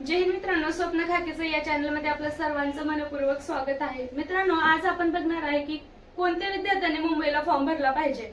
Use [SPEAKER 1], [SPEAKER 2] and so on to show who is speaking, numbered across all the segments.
[SPEAKER 1] जय हिंद मित्रांनो स्वप्न खाकेचं या चॅनलमध्ये आपलं सर्वांचं मनपूर्वक स्वागत आहे. मित्रांनो आज आपण बघणार आहे की कोणत्या विद्यार्थ्यांनी मुंबईला फॉर्म भरला पाहिजे?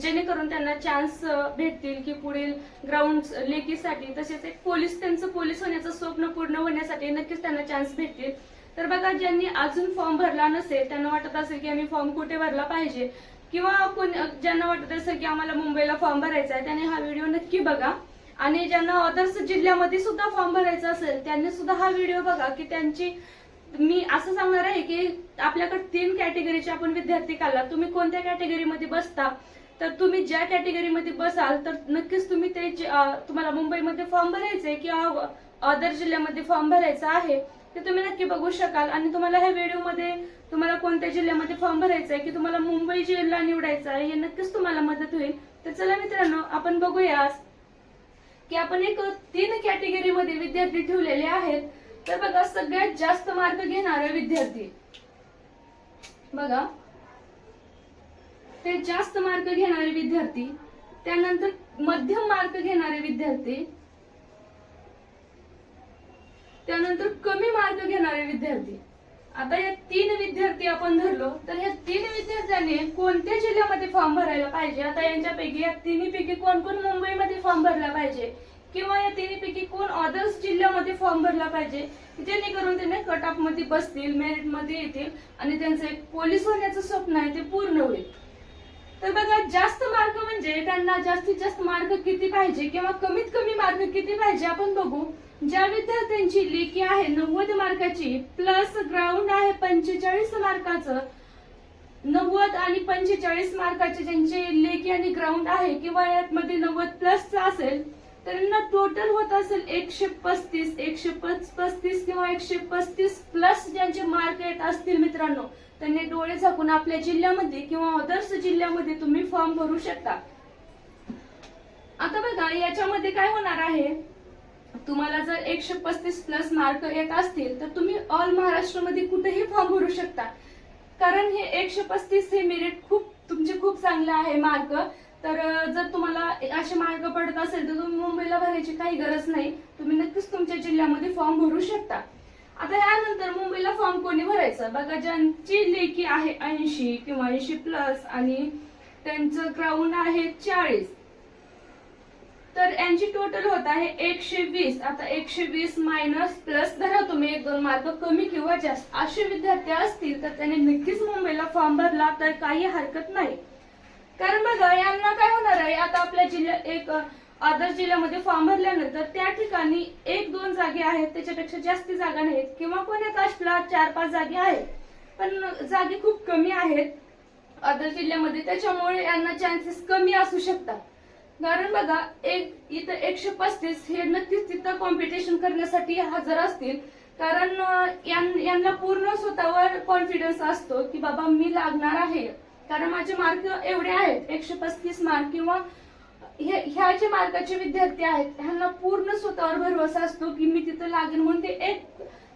[SPEAKER 1] जेणेकरून त्यांना चान्स भेटतील की पुढील ग्राउंड लेखीसाठी तसेच एक पोलीस त्यांचं पोलीस होण्याचं स्वप्न पूर्ण होण्यासाठी नक्कीच त्यांना चान्स भेटतील. तर बघा ज्यांनी अजून फॉर्म भरला नसेल त्यांना वाटत असेल की आम्ही फॉर्म कुठे भरला पाहिजे? किंवा कोण ज्यांना वाटत असेल की आम्हाला मुंबईला फॉर्म भरायचा आहे त्याने हा व्हिडिओ नक्की बघा. आणि ज्यांना अदर्स जिल्ह्यामध्ये सुद्धा फॉर्म भरायचा असेल त्यांनी सुद्धा हा व्हिडिओ बघा की त्यांची मी असं सांगणार आहे की आपल्याकडे तीन कॅटेगरीचे आपण विद्यार्थी काढला. तुम्ही कोणत्या कॅटेगरीमध्ये बसता तर तुम्ही ज्या कॅटेगरीमध्ये बसाल तर नक्कीच तुम्ही ते तुम्हाला मुंबईमध्ये फॉर्म भरायचे किंवा अदर जिल्ह्यामध्ये फॉर्म भरायचा आहे ते तुम्ही नक्की बघू शकाल. आणि तुम्हाला ह्या व्हिडिओमध्ये तुम्हाला कोणत्या जिल्ह्यामध्ये फॉर्म भरायचा आहे की तुम्हाला मुंबई जिल्हा निवडायचा आहे हे नक्कीच तुम्हाला मदत होईल. तर चला मित्रांनो आपण बघूया की आपण एक तीन कॅटेगरीमध्ये विद्यार्थी ठेवलेले आहेत. तर बघा सगळ्यात जास्त मार्क घेणारे विद्यार्थी. बघा. ते जास्त मार्क घेणारे विद्यार्थी त्यानंतर मध्यम मार्क घेणारे विद्यार्थी त्यानंतर कमी मार्क घेणारे विद्यार्थी. आता या तीन विद्यार्थी आपण धरलो तर या तीन विद्यार्थ्यांनी कोणत्या जिल्ह्यामध्ये फॉर्म भरायला पाहिजे? आता यांच्यापैकी या तिन्हीपैकी कोण कोण मुंबईमध्ये फॉर्म भरला पाहिजे? किंवा या तिन्हीपैकी कोण अदर्स जिल्ह्यामध्ये फॉर्म भरला पाहिजे जेणेकरून त्यांना कट ऑफमध्ये बसतील मेरिटमध्ये येतील आणि त्यांचं एक पोलीस होण्याचं स्वप्न आहे ते पूर्ण होईल. तर बघा जास्त मार्क म्हणजे त्यांना जास्तीत जास्त मार्क किती पाहिजे किंवा कमीत कमी मार्क किती पाहिजे आपण बघू. ज्या विद्यार्थ्यांची लेखी आहे नव्वद मार्काची प्लस ग्राउंड आहे पंचेचाळीस मार्काचं नव्वद आणि पंचेचाळीस मार्काचे ज्यांचे लेखी आणि ग्राउंड आहे किंवा यामध्ये नव्वद प्लस असेल त्यांना टोटल होत असेल एकशे पस्तीस एकशे पस- पस्तीस किंवा एकशे पस्तीस प्लस ज्यांचे मार्क येत असतील मित्रांनो त्यांनी डोळे झाकून आपल्या जिल्ह्यामध्ये किंवा अदर्स जिल्ह्यामध्ये तुम्ही फॉर्म भरू शकता. आता बघा याच्यामध्ये काय होणार आहे? तुम्हाला जर एकशे पस्तीस प्लस मार्क येत असतील तर तुम्ही ऑल महाराष्ट्रामध्ये कुठेही फॉर्म भरू शकता. कारण हे एकशे पस्तीस हे मेरिट खूप तुमचे खूप चांगलं आहे मार्क तर जर तुम्हाला असे मार्क पडत असेल तर तुम्ही मुंबईला भरायची काही गरज नाही. तुम्ही नक्कीच तुमच्या जिल्ह्यामध्ये फॉर्म भरू शकता. आता यानंतर मुंबईला फॉर्म कोणी भरायचं? बघा ज्यांची लेखी आहे ऐंशी किंवा ऐंशी प्लस आणि त्यांचं ग्राउंड आहे चाळीस. तर यांची टोटल होत आहे एकशे वीस. आता एकशे वीस मायनस प्लस धरा तुम्ही. एक दोन मार्क कमी किंवा जास्त. असे विद्यार्थी असतील तर त्यांनी नक्कीच मुंबईला फॉर्म भरला तर काही हरकत नाही. कारण बघा यांना काय होणार आहे? आता आपल्या जिल्ह्यात एक आदर्श जिल्ह्यामध्ये फॉर्म भरल्यानंतर त्या ठिकाणी एक दोन जागे आहेत त्याच्यापेक्षा जास्त जागा नाहीत. किंवा कोण्या कास्टला चार पाच जागे आहेत. पण जागे खूप कमी आहेत अदर जिल्ह्यामध्ये. त्याच्यामुळे यांना चान्सेस कमी असू शकतात. कारण बघा एक इथं एकशे पस्तीस हे नक्कीच तिथं कॉम्पिटिशन करण्यासाठी हजर असतील. कारण यांना पूर्ण स्वतःवर कॉन्फिडन्स असतो की बाबा मी लागणार आहे. कारण माझे मार्क एवढे आहेत एकशे पस्तीस मार्क किंवा ह्या जे मार्काचे विद्यार्थी आहेत ह्यांना पूर्ण स्वतःवर भरवसा असतो की मी तिथं लागेल म्हणून ते एक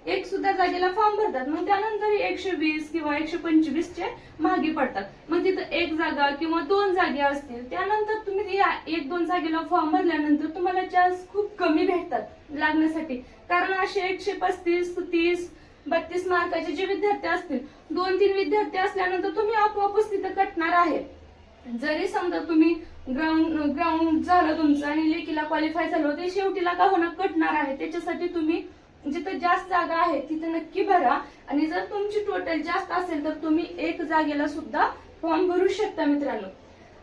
[SPEAKER 1] एक सुद्धा जागेला फॉर्म भरतात. मग त्यानंतर एकशे वीस किंवा एकशे पंचवीसचे मागे पडतात. मग तिथं एक जागा किंवा दोन जागे असतील. त्यानंतर तुम्ही या एक दोन जागेला फॉर्म भरल्यानंतर तुम्हाला चान्स खूप कमी भेटतात लागण्यासाठी. कारण असे एकशे पस्तीस तीस बत्तीस मार्काचे जे विद्यार्थी असतील दोन तीन विद्यार्थी असल्यानंतर तुम्ही आपोआपच तिथं कटणार आहे जरी समजा तुम्ही ग्राउंड ग्राउंड झालं तुमचं आणि लेकीला क्वालिफाय झालं ते शेवटीला का होणं कटणार आहे? त्याच्यासाठी तुम्ही जिथं जास्त जागा आहे तिथे नक्की भरा. आणि जर तुमची टोटल जास्त असेल तर तुम्ही एक जागेला सुद्धा फॉर्म भरू शकता मित्रांनो.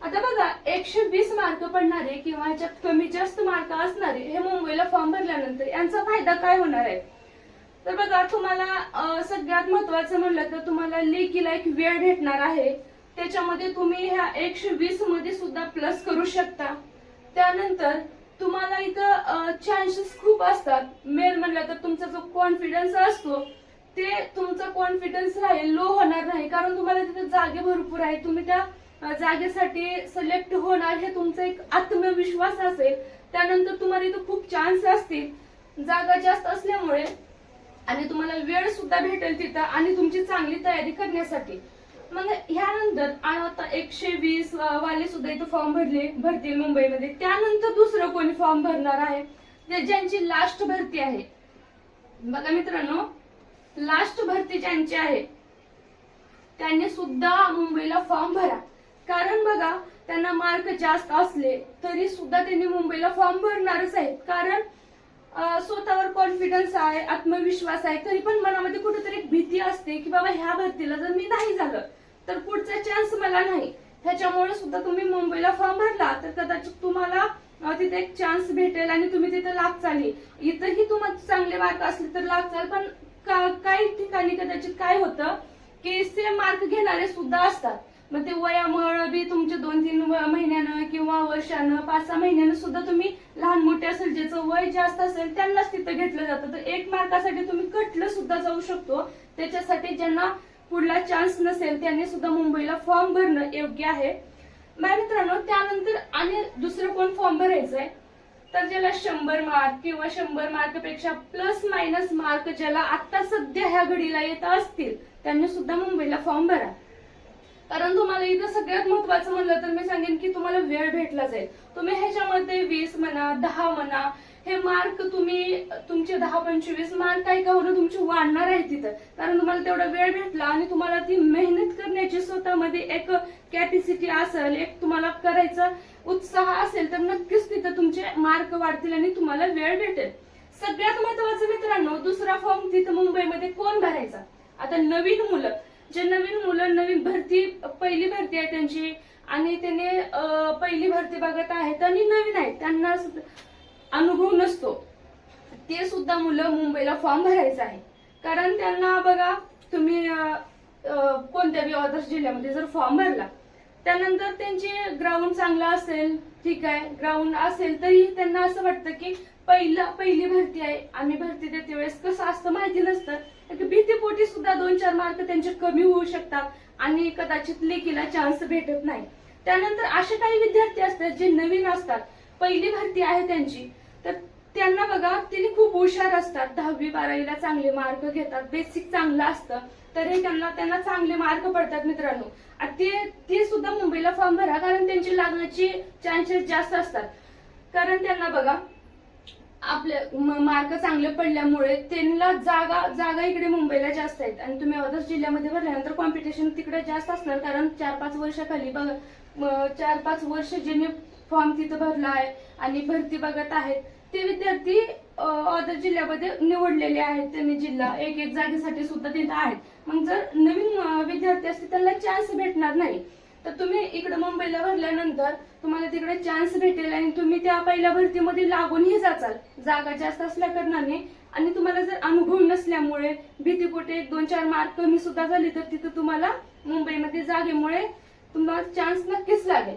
[SPEAKER 1] आता बघा एकशे वीस मार्क पडणारे किंवा कमी जास्त मार्क असणारे हे मुंबईला फॉर्म भरल्यानंतर यांचा फायदा काय होणार आहे? तर बघा तुम्हाला सगळ्यात महत्वाचं म्हणलं तर तुम्हाला लेकीला एक वेळ भेटणार आहे. त्याच्यामध्ये तुम्ही ह्या एकशे वीसमध्ये सुद्धा प्लस करू शकता. त्यानंतर तुम्हाला इथं चान्सेस खूप असतात. मेल म्हणलं तर तुमचा जो कॉन्फिडन्स असतो ते तुमचा कॉन्फिडन्स राहील लो होणार नाही. कारण तुम्हाला तिथे जागे भरपूर आहे. तुम्ही त्या जागेसाठी सिलेक्ट होणार हे तुमचा एक आत्मविश्वास असेल. त्यानंतर तुम्हाला इथं खूप चान्स असतील. जागा जास्त असल्यामुळे आणि तुम्हाला वेळ सुद्धा भेटेल तिथं आणि तुमची चांगली तयारी करण्यासाठी. मग ह्यानंतर आता एकशे वीस वाले सुद्धा इथं फॉर्म भरले भरतील मुंबईमध्ये. त्यानंतर दुसरं कोणी फॉर्म भरणार आहे? ज्यांची लास्ट भरती आहे. बघा मित्रांनो लास्ट भरती ज्यांची आहे त्यांनी सुद्धा मुंबईला फॉर्म भरा. कारण बघा त्यांना मार्क जास्त असले तरी सुद्धा त्यांनी मुंबईला फॉर्म भरणारच आहेत. कारण स्वतःवर कॉन्फिडन्स आहे आत्मविश्वास आहे तरी पण मनामध्ये कुठेतरी एक भीती असते की बाबा ह्या भरतीला जर मी नाही झालं तर पुढचा चान्स मला नाही. ह्याच्यामुळे सुद्धा तुम्ही मुंबईला फॉर्म भरला तर कदाचित तुम्हाला तिथे एक चान्स भेटेल आणि तुम्ही तिथे लागचाली. इथंही तुम्हाला चांगले मार्क असले तर लागचाल पण काही ठिकाणी कदाचित काय होतं की सेम मार्क घेणारे सुद्धा असतात. मग ते वयामुळं बी तुमच्या दोन तीन महिन्यानं किंवा वर्षानं पाच सहा महिन्यानं सुद्धा तुम्ही लहान मोठे असेल ज्याचं वय जास्त असेल त्यांनाच तिथं घेतलं जातं. तर एक मार्कासाठी तुम्ही कटलं सुद्धा जाऊ शकतो. त्याच्यासाठी ज्यांना पुढला चान्स नसेल त्यांनी सुद्धा मुंबईला फॉर्म भरणं योग्य आहे. माझ्या मित्रांनो त्यानंतर आणि दुसरं कोण फॉर्म भरायचं आहे तर ज्याला शंभर मार्क किंवा शंभर मार्कपेक्षा प्लस मायनस मार्क ज्याला आता सध्या ह्या घडीला येत असतील त्यांनी सुद्धा मुंबईला फॉर्म भरा. कारण तुम्हाला इथं सगळ्यात महत्वाचं म्हणलं तर मी सांगेन की तुम्हाला वेळ भेटला जाईल. तुम्ही ह्याच्यामध्ये वीस म्हणा दहा म्हणा हे मार्क तुम्ही तुमचे दहा पंचवीस मार्क काही का होणं तुमची वाढणार आहे तिथं. कारण तुम्हाला तेवढा वेळ भेटला आणि तुम्हाला ती मेहनत करण्याची स्वतःमध्ये एक कॅपॅसिटी असेल एक तुम्हाला करायचा उत्साह असेल तर नक्कीच तिथं तुमचे मार्क वाढतील आणि तुम्हाला वेळ भेटेल. सगळ्यात महत्वाचं मित्रांनो दुसरा फॉर्म तिथं मुंबईमध्ये कोण भरायचा? आता नवीन मुलं. जे नवीन मुलं नवीन भरती पहिली भरती आहे त्यांची आणि त्याने पहिली भरती बघत आहेत आणि नवीन आहेत त्यांना अनुभव नसतो. ते सुद्धा मुलं मुंबईला फॉर्म भरायचा आहे. कारण त्यांना बघा तुम्ही कोणत्याही कोणत्या बी ऑदर्स जिल्ह्यामध्ये जर फॉर्म भरला त्यानंतर त्यांचे ग्राउंड चांगलं असेल ठीक आहे. ग्राउंड असेल तरी त्यांना असं वाटतं की पहिला पहिली भरती आहे. आम्ही भरती देते वेळेस. कसं असतं माहिती नसतं. भीतीपोटी सुद्धा दोन चार मार्क त्यांचे कमी होऊ शकतात आणि कदाचित लेखीला चान्स भेटत नाही. त्यानंतर असे काही विद्यार्थी असतात जे नवीन असतात. पहिली भरती आहे त्यांची. तर त्यांना बघा तिने खूप हुशार असतात. दहावी बारावीला चांगले मार्क घेतात. बेसिक चांगलं असतं. तरी त्यांना त्यांना चांगले मार्क पडतात मित्रांनो. ते ते सुद्धा मुंबईला फॉर्म भरा. कारण त्यांची लागण्याची चान्सेस जास्त असतात. कारण त्यांना बघा आपले मार्क चांगले पडल्यामुळे त्यांना जागा जागा इकडे मुंबईला जास्त आहेत. आणि तुम्ही अदर्स जिल्ह्यामध्ये भरल्यानंतर कॉम्पिटिशन तिकडे जास्त असणार कारण चार पाच वर्षाखाली बघा चार पाच वर्ष ज्यांनी फॉर्म तिथं भरला आहे आणि भरती बघत आहेत ते विद्यार्थी अदर जिल्ह्यामध्ये निवडलेले आहेत. त्यांनी जिल्हा एक एक जागेसाठी सुद्धा तिथं आहेत. मग जर नवीन विद्यार्थी असतील त्यांना चान्स भेटणार नाही. तर तुम्ही इकडे मुंबईला भरल्यानंतर तुम्हाला तिकडे चान्स भेटेल आणि तुम्ही त्या पहिल्या भरतीमध्ये लागूनही जाचाल. जागा जास्त असल्या कारणाने आणि तुम्हाला जर अनुभव नसल्यामुळे भीतीपोटे एक दोन चार मार्क कमी सुद्धा झाली तर तिथं तुम्हाला मुंबईमध्ये जागेमुळे तुम्हाला चान्स नक्कीच लागेल.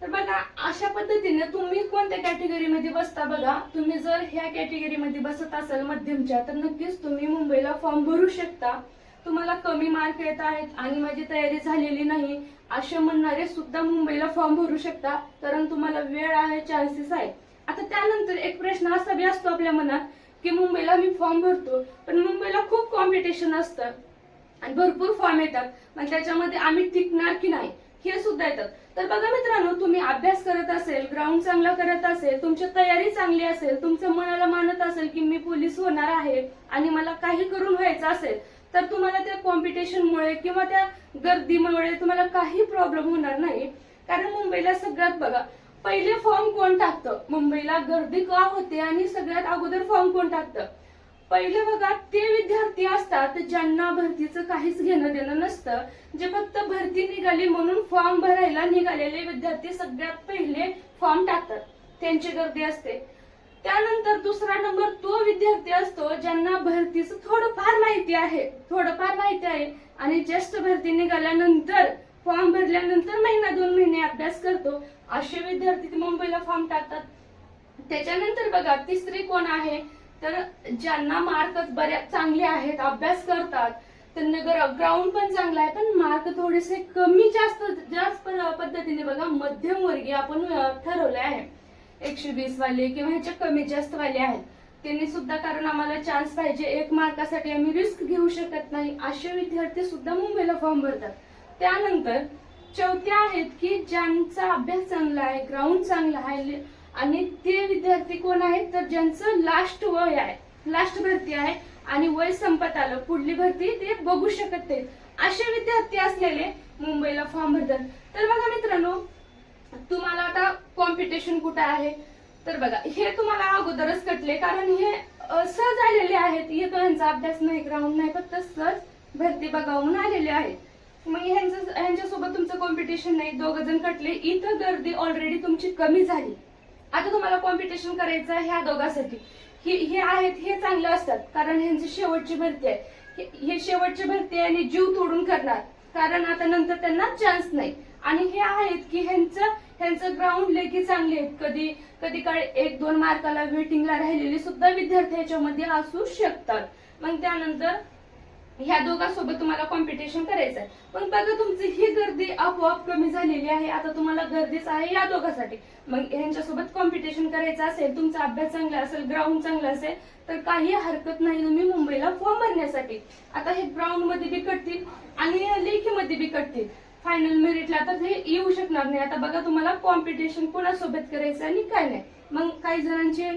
[SPEAKER 1] तर बघा अशा पद्धतीने तुम्ही कोणत्या कॅटेगरीमध्ये बसता बघा. तुम्ही जर ह्या कॅटेगरीमध्ये बसत असाल मध्यमच्या तर नक्कीच तुम्ही मुंबईला फॉर्म भरू शकता. तुम्हाला कमी मार्क येत आहेत आणि माझी तयारी झालेली नाही. असे म्हणणारे सुद्धा मुंबईला फॉर्म भरू शकता कारण तुम्हाला वेळ आहे चान्सेस आहे. आता त्यानंतर एक प्रश्न असा बी असतो आपल्या मनात की मुंबईला मी फॉर्म भरतो पण मुंबईला खूप कॉम्पिटिशन असतं. आणि भरपूर फॉर्म येतात पण त्याच्यामध्ये आम्ही टिकणार की नाही हे सुद्धा येतात. तर बघा मित्रांनो तुम्ही अभ्यास करत असेल ग्राउंड चांगला करत असेल तुमची तयारी चांगली असेल तुमच्या मनाला मानत असेल की मी पोलीस होणार आहे आणि मला काही करून व्हायचं असेल तर तुम्हाला त्या कॉम्पिटिशनमुळे किंवा त्या गर्दीमुळे तुम्हाला काही प्रॉब्लेम होणार नाही. कारण मुंबईला सगळ्यात बघा पहिले फॉर्म कोण टाकतं? मुंबईला गर्दी का होते आणि सगळ्यात अगोदर फॉर्म कोण टाकतं? पहिले बघा ते विद्यार्थी असतात ज्यांना भरतीचं काहीच घेणं देणं नसतं. जे फक्त भरती निघाली म्हणून फॉर्म भरायला निघालेले विद्यार्थी सगळ्यात पहिले फॉर्म टाकतात. त्यांची गर्दी असते. त्यानंतर दुसरा नंबर तो विद्यार्थी असतो ज्यांना भरतीचं थोडंफार माहिती आहे. थोडंफार माहिती आहे आणि जस्ट भरती निघाल्यानंतर फॉर्म भरल्यानंतर महिना दोन महिने अभ्यास करतो. असे विद्यार्थी मुंबईला फॉर्म टाकतात. त्याच्यानंतर बघा तिसरी कोण आहे? तर ज्यांना मार्क बऱ्याच चांगले आहेत अभ्यास करतात त्यांना ग्राउंड पण चांगला आहे पण मार्क थोडेसे कमी जास्त जास्त पद्धतीने बघा मध्यम वर्गीय आपण ठरवले आहे. एकशे वीस वाले किंवा ह्याच्या कमी जास्त वाले आहेत. त्यांनी सुद्धा कारण आम्हाला चान्स पाहिजे. एक मार्कासाठी आम्ही रिस्क घेऊ शकत नाही. असे विद्यार्थी सुद्धा मुंबईला फॉर्म भरतात. त्यानंतर चौथ्या आहेत की ज्यांचा अभ्यास चांगला आहे ग्राउंड चांगला आहे आणि ते विद्यार्थी कोण आहेत? तर ज्यांचं लास्ट वय आहे लास्ट भरती आहे आणि वय संपत आलं पुढली भरती ते बघू शकत नाहीत. असे विद्यार्थी असलेले मुंबईला फॉर्म भरतात. तर बघा मित्रांनो तुम्हाला आता कॉम्पिटिशन कुठं आहे? तर बघा हे तुम्हाला अगोदरच कटले कारण हे सहज आलेले आहेत. येतो यांचा अभ्यास नाही ग्राउंड नाही फक्त सहज भरती बघावून आलेले आहेत. मग ह्यांचं ह्यांच्यासोबत तुमचं कॉम्पिटिशन नाही दोघ जण कटले इथं गर्दी ऑलरेडी तुमची कमी झाली. आता तुम्हाला कॉम्पिटिशन करायचं आहे ह्या दोघांसाठी. हे हे आहेत हे चांगलं असतात कारण ह्यांची शेवटची भरती आहे. हे शेवटची भरती आहे आणि जीव तोडून करणार. कारण आता नंतर त्यांना चान्स नाही. आणि हे आहेत की ह्यांचं ह्यांचं ग्राउंड लेखी चांगले आहेत. कधी कधी काळ एक दोन मार्काला वेटिंगला राहिलेले सुद्धा विद्यार्थी याच्यामध्ये असू शकतात. मग त्यानंतर ह्या दोघांसोबत तुम्हाला कॉम्पिटिशन करायचं आहे. पण बघा तुमची ही गर्दी आपोआप कमी झालेली आहे. आता तुम्हाला गर्दीच आहे या दोघांसाठी. मग ह्यांच्यासोबत कॉम्पिटिशन करायचं असेल तुमचा अभ्यास चांगला असेल ग्राउंड चांगला असेल तर काही हरकत नाही तुम्ही मुंबईला फॉर्म भरण्यासाठी. आता हे ग्राउंडमध्ये बी कटतील आणि लेखीमध्ये बी कटतील फायनल मेरिटला तर हे येऊ शकणार नाही. आता बघा तुम्हाला कॉम्पिटिशन कोणासोबत करायचं आणि काय नाही. मग काही जणांचे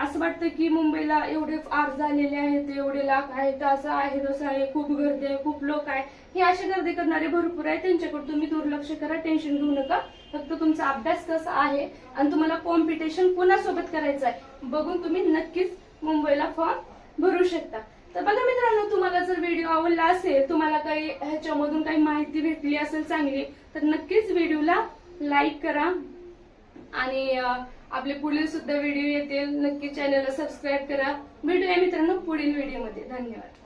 [SPEAKER 1] असं वाटतं की मुंबईला एवढे अर्ज झालेले आहेत एवढे लाख आहेत असं आहे तसं आहे खूप गर्दी आहे खूप लोक आहे. हे अशी गर्दी करणारे भरपूर आहे त्यांच्याकडे तुम्ही दुर्लक्ष करा टेन्शन घेऊ नका. फक्त तुमचा अभ्यास कसा आहे आणि तुम्हाला कॉम्पिटिशन कोणासोबत करायचं आहे बघून तुम्ही नक्कीच मुंबईला फॉर्म भरू शकता. तर बघा मित्रांनो तुम्हाला जर व्हिडिओ आवडला असेल तुम्हाला काही ह्याच्यामधून काही माहिती भेटली असेल चांगली तर नक्कीच व्हिडिओला लाईक करा. आणि आपले पुढील सुद्धा व्हिडिओ येतील नक्की चॅनलला सबस्क्राईब करा. भेटूया मित्रांनो पुढील व्हिडिओमध्ये धन्यवाद.